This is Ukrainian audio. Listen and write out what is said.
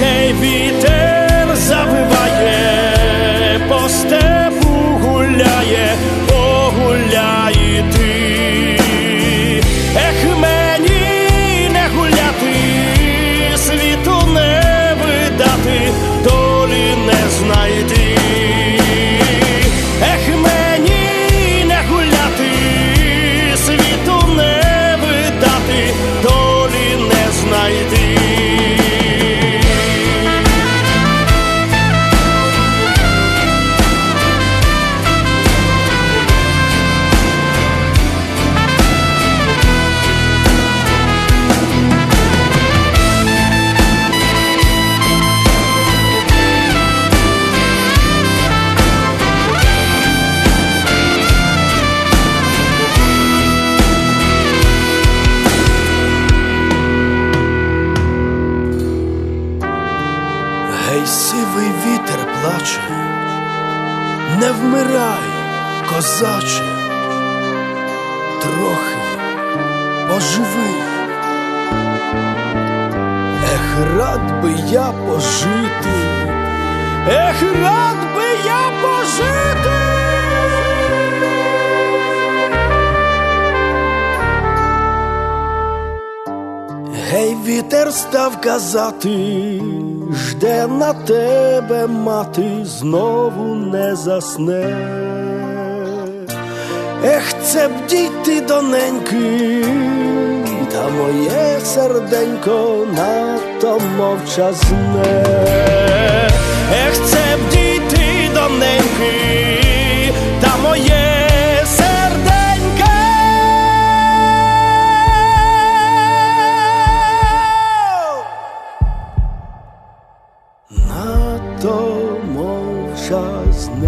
Гей, вітер сивий вітер плаче, не вмирай, козаче, трохи поживи. Ех, рад би я пожити, ех, рад би я пожити. Гей, вітер став казати, жде на тебе мати, знову не засне. Ех, це б дійти до неньки, та моє серденько надто мовчазне. Надто мовчазне.